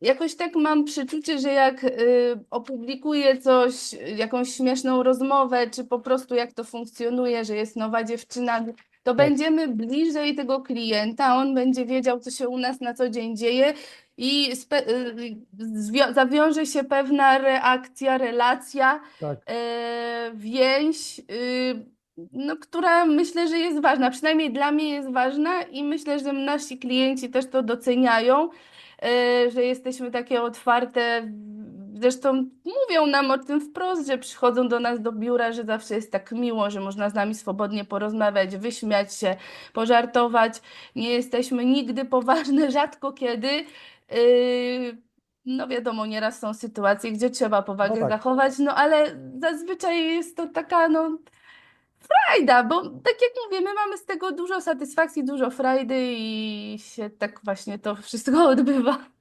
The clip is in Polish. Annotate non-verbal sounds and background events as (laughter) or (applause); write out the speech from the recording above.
jakoś tak mam przeczucie, że jak y, opublikuję coś, jakąś śmieszną rozmowę, czy po prostu jak to funkcjonuje, że jest nowa dziewczyna, to Tak. będziemy bliżej tego klienta, on będzie wiedział, co się u nas na co dzień dzieje i y, zawiąże się pewna reakcja, relacja, Tak. e, więź, y, no, która myślę, że jest ważna. Przynajmniej dla mnie jest ważna i myślę, że nasi klienci też to doceniają, że jesteśmy takie otwarte. Zresztą mówią nam o tym wprost, że przychodzą do nas do biura, że zawsze jest tak miło, że można z nami swobodnie porozmawiać, wyśmiać się, pożartować. Nie jesteśmy nigdy poważne, (laughs) rzadko kiedy. Yy, no wiadomo, nieraz są sytuacje, gdzie trzeba powagę tak. zachować, no ale zazwyczaj jest to taka, no, frajda, bo tak jak mówię, my mamy z tego dużo satysfakcji, dużo frajdy i się tak właśnie to wszystko (laughs) odbywa.